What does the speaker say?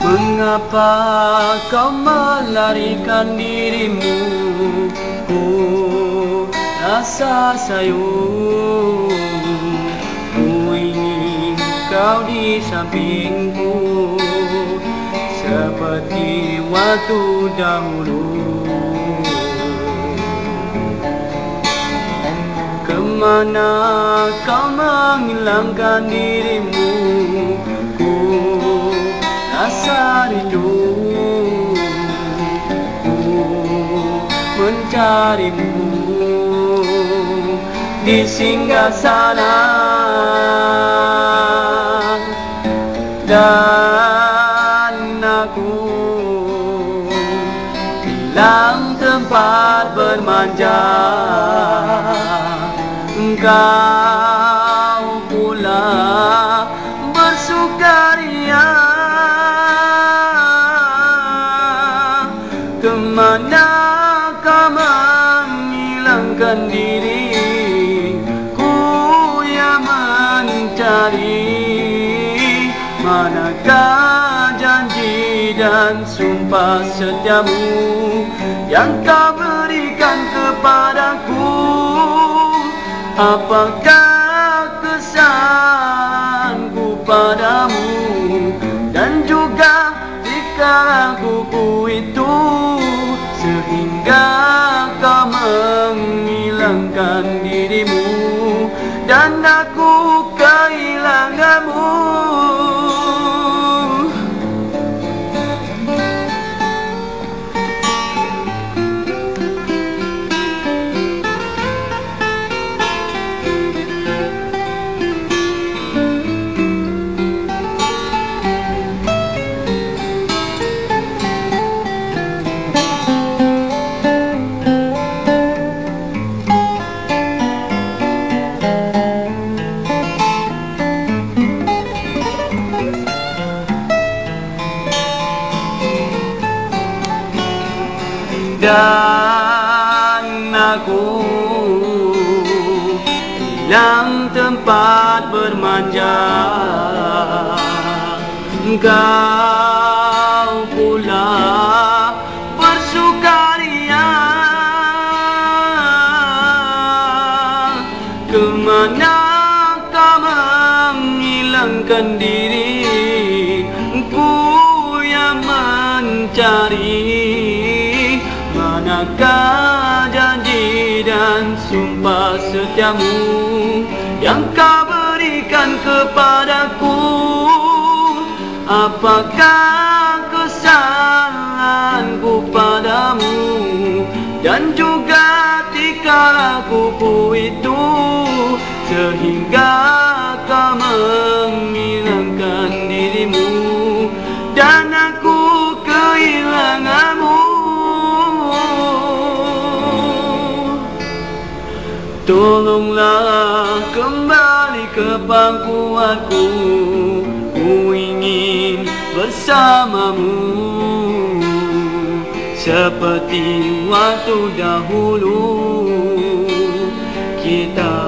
Mengapa kau melarikan dirimu? Ku rasa sayang Ku ingin kau di sampingku Seperti waktu dahulu. Kemana kau menghilangkan dirimu rasa rindu mencarimu. Di singgah sana. Dan aku Hilang tempat bermanja. Engkau menghilangkan diri Ku yang mencari. Manakah janji dan sumpah setiamu Yang kau berikan kepadaku? Apakah kesanku padamu? Dan juga jika kuku itu Dan Dan aku hilang tempat bermanja. Engkau pula bersukaria Kemana kau menghilangkan diri? Ku yang mencari Manakah janji dan sumpah setiamu Yang kau berikan kepadaku. Apakah kesalahanku padamu? Dan juga tikala kuku Tolonglah kembali ke pangkuanku. Ku ingin bersamamu. Seperti waktu dahulu Kita